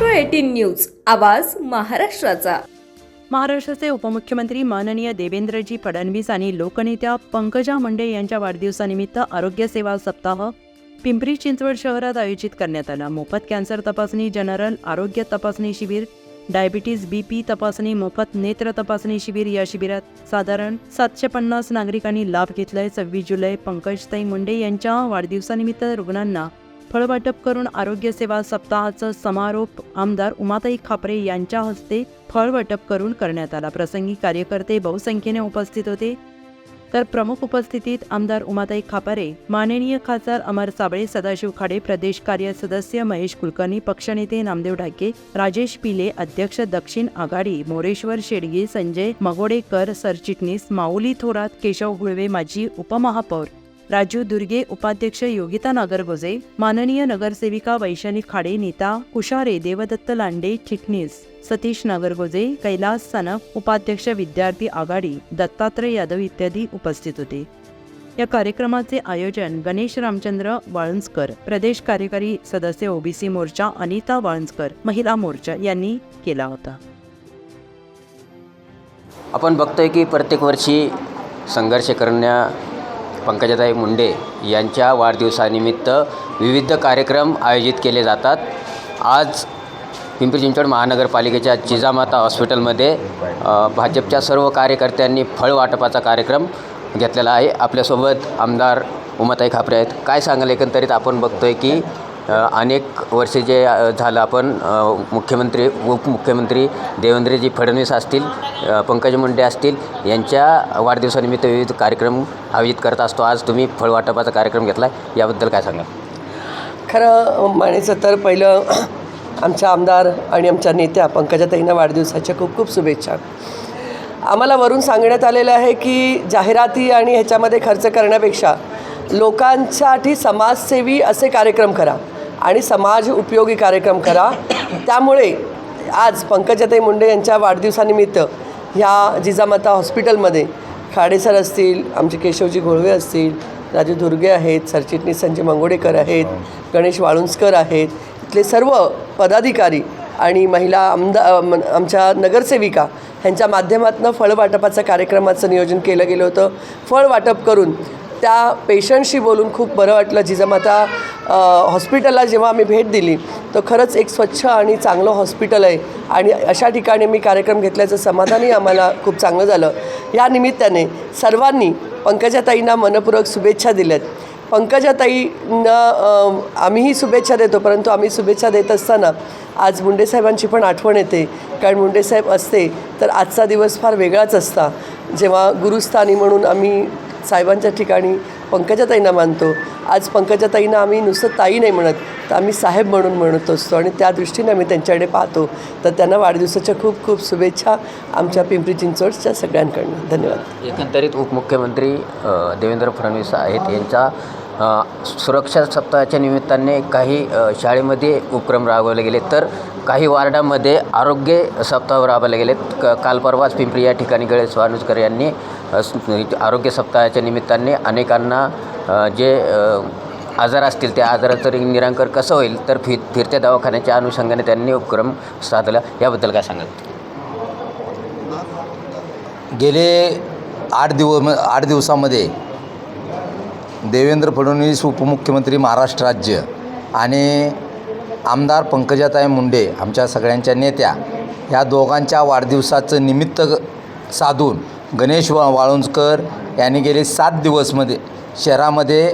Eighteen news आवाज महाराष्ट्राचा. महाराष्ट्राचे उपमुख्यमंत्री माननीय देवेंद्रजी फडणवीस आणि लोकनेत्या पंकजा मुंडे यांच्या वाढदिवसानिमित्त आरोग्य सेवा सप्ताह पिंपरी चिंचवड शहरात आयोजित करण्यात आला. मोफत कॅन्सर तपासणी जनरल आरोग्य तपासणी शिबिर डायबिटीज बीपी तपासणी मोफत नेत्र तपासणी शिबिर या शिबिरात साधारण सातशे पन्नास नागरिकांनी लाभ घेतलाय. सव्वीस जुलै पंकजताई मुंडे यांच्या वाढदिवसानिमित्त रुग्णांना फळवाटप करून आरोग्य सेवा सप्ताहाचा समारोप आमदार उमाताई खापरे यांच्या हस्ते फळवाटप करून करण्यात आला. प्रसंगी कार्यकर्ते बहुसंख्येने उपस्थित होते. तर प्रमुख उपस्थितीत आमदार उमाताई खापारे माननीय खासदार अमर साबळे सदाशिव खाडे प्रदेश कार्य सदस्य महेश कुलकर्णी पक्षनेते नामदेव ढाके राजेश पिले अध्यक्ष दक्षिण आघाडी मोरेश्वर शेडगे संजय मगोडेकर सरचिटणीस माऊली थोरात केशव गुळवे माजी उपमहापौर राजू दुर्गे उपाध्यक्ष योगिता नागरगोजे माननीय नगरसेविका वैशाली खाडे नेता कुशारे देवदत्त लांडे चिटणीस सतीश नागरगोजे कैलास सनफ उपाध्यक्ष विद्यार्थी आघाडी दत्तात्रय यादव इत्यादी उपस्थित होते. या कार्यक्रमाचे आयोजन गणेश रामचंद्र वाळुंजकर प्रदेश कार्यकारी सदस्य ओबीसी मोर्चा अनिता वाळुंजकर महिला मोर्चा यांनी केला होता. आपण बघतोय की प्रत्येक वर्षी संघर्ष करण्या पंकजाताई मुंडे यांच्या वाढदिवसानिमित्त विविध कार्यक्रम आयोजित केले जातात. आज पिंपरी चिंचवड महानगरपालिकेच्या जिजामाता हॉस्पिटलमध्ये भाजपच्या सर्व कार्यकर्त्यांनी फळ वाटपाचा कार्यक्रम घेतलेला आहे. आपल्यासोबत आमदार उमाताई खापरे आहेत. काय सांगाल? एकंदरीत आपण बघतोय की अनेक वर्षे जे झालं आपण मुख्यमंत्री उपमुख्यमंत्री देवेंद्रजी फडणवीस असतील पंकज मुंडे असतील यांच्या वाढदिवसानिमित्त विविध कार्यक्रम आयोजित करत असतो. आज तुम्ही फळवाटपाचा कार्यक्रम घेतला आहे याबद्दल काय सांगाल? खरं म्हणायचं तर पहिलं आमच्या आमदार आणि आमच्या नेत्या पंकजाताईंना वाढदिवसाच्या खूप खूप शुभेच्छा. आम्हाला वरून सांगण्यात आलेलं आहे की जाहिराती आणि ह्याच्यामध्ये खर्च करण्यापेक्षा लोकांसाठी समाजसेवी असे कार्यक्रम करा. आणि समाज उपयोगी कार्यक्रम करा. त्यामुळे आज पंकजाताई मुंडे यांच्या वाढदिवसानिमित्त ह्या जिजामाता हॉस्पिटलमध्ये खाडेसर असतील आमचे केशवजी घोळवे असतील राजू दुर्गे आहेत सरचिटणीस संजय मंगोडेकर आहेत गणेश वाळुंजकर आहेत इथले सर्व पदाधिकारी आणि महिला आमदा आमच्या नगरसेविका ह्यांच्या माध्यमातून फळ वाटपाचं कार्यक्रमाचं नियोजन केलं गेलं होतं. फळ वाटप करून त्या पेशंटशी बोलून खूप बरं वाटलं. जिजामाता हॉस्पिटलला जेव्हा आम्ही भेट दिली तर खरंच एक स्वच्छ आणि चांगलं हॉस्पिटल आहे. आणि अशा ठिकाणी मी कार्यक्रम घेतल्याचं समाधानही आम्हाला खूप चांगलं झालं. या निमित्ताने सर्वांनी पंकजाताईंना मनपूर्वक शुभेच्छा दिल्यात. पंकजाताईंना आम्हीही शुभेच्छा देतो परंतु आम्ही शुभेच्छा देत असताना आज मुंडेसाहेबांची पण आठवण येते. कारण मुंडेसाहेब असते तर आजचा दिवस फार वेगळाच असता. जेव्हा गुरुस्थानी म्हणून आम्ही साहेबांच्या ठिकाणी पंकजाताईंना मानतो. आज पंकजाताईंना आम्ही नुसतं ताई नाही म्हणत तर आम्ही साहेब म्हणून म्हणत असतो आणि त्या दृष्टीने आम्ही त्यांच्याकडे पाहतो. तर त्यांना वाढदिवसाच्या खूप खूप शुभेच्छा आमच्या पिंपरी चिंचवडच्या सगळ्यांकडनं. धन्यवाद. एकंदरीत उपमुख्यमंत्री देवेंद्र फडणवीस आहेत. यांच्या सुरक्षा सप्ताहाच्या निमित्ताने काही शाळेमध्ये उपक्रम राबवले गेले. तर काही वार्डामध्ये आरोग्य सप्ताह राबवले गेले क काल परवाच पिंपरी या ठिकाणी गणेश वानुजकर यांनी आरोग्य सप्ताहाच्या निमित्ताने अनेकांना जे आजार असतील त्या आजाराचं निरांकर कसं होईल तर फि फिरत्या दवाखान्याच्या अनुषंगाने त्यांनी उपक्रम साधला. याबद्दल काय सांगाल? गेले आठ दिवस आठ दिवसामध्ये देवेंद्र फडणवीस उपमुख्यमंत्री महाराष्ट्र राज्य आणि आमदार पंकजाताई मुंडे आमच्या सगळ्यांच्या नेत्या ह्या दोघांच्या वाढदिवसाचं निमित्त साधून गणेश वा वाळुंजकर यांनी गेले सात दिवसमध्ये. शहरामध्ये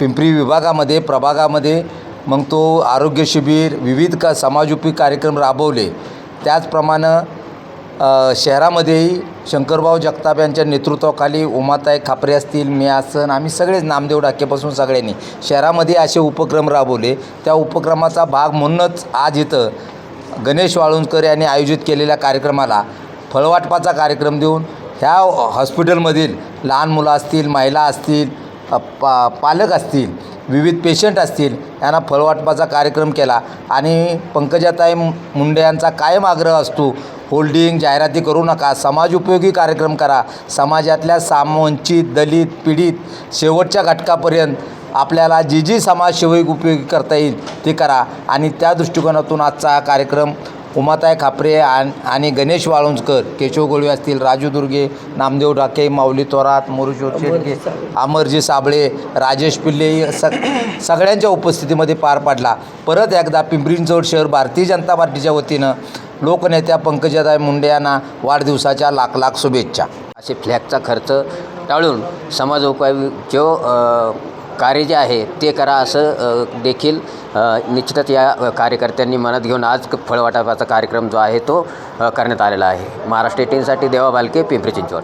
पिंपरी विभागामध्ये प्रभागामध्ये मग तो आरोग्य शिबिर विविध का समाजोपी कार्यक्रम राबवले. त्याचप्रमाणे शहरामध्येही शंकरभाऊ जगताप यांच्या नेतृत्वाखाली उमाताई खापरे असतील मी असन आम्ही सगळेच नामदेव डाकेपासून सगळ्यांनी. शहरामध्ये असे उपक्रम राबवले. त्या उपक्रमाचा भाग म्हणूनच आज इथं गणेश वाळुंजकर यांनी आयोजित केलेल्या कार्यक्रमाला फळवाटपाचा कार्यक्रम देऊन ह्या हॉस्पिटलमधील लहान मुलं असतील महिला असतील पा पालक असतील विविध पेशंट असतील यांना फळवाटपाचा कार्यक्रम केला. आणि पंकजाताई मुंडे यांचा कायम आग्रह असतो होल्डिंग जाहिराती करू नका समाज उपयोगी कार्यक्रम करा. समाजातल्या सामवंचित दलित पीडित शेवटच्या घटकापर्यंत आपल्याला जी जी समाजसेवक उपयोगी करता येईल ते करा. आणि त्या दृष्टिकोनातून आजचा हा कार्यक्रम उमाताई खापरे आण आणि गणेश वाळुंजकर केशव गोळवे असतील राजू दुर्गे नामदेव डाके माऊली थोरात मोरुशोर शेडगे अमरजी साबळे. राजेश पिल्ले सग सगळ्यांच्या उपस्थितीमध्ये पार पाडला. परत एकदा पिंपरी चिंचवड शहर भारतीय जनता पार्टीच्या वतीनं लोकनेत्या पंकजाताई मुंडे यांना वाढदिवसाच्या लाख लाख शुभेच्छा. असे फ्लॅगचा खर्च टाळून समाजोपयोगी अ, कार्य जे आहे ते करा असं देखील निश्चितच या कार्यकर्त्यांनी मनात घेऊन आज फळवाटपाचा कार्यक्रम जो आहे तो करण्यात आलेला आहे. महाराष्ट्र एटीनसाठी देवा बालके पिंपरी चिंचवड.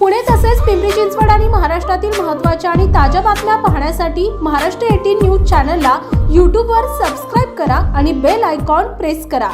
पुणे तसेच पिंपरी चिंचवड आणि महाराष्ट्रातील महत्त्वाच्या आणि ताज्या बातम्या पाहण्यासाठी महाराष्ट्र एटीन न्यूज चॅनलला यूट्यूबवर सबस्क्राईब करा आणि बेल आयकॉन प्रेस करा.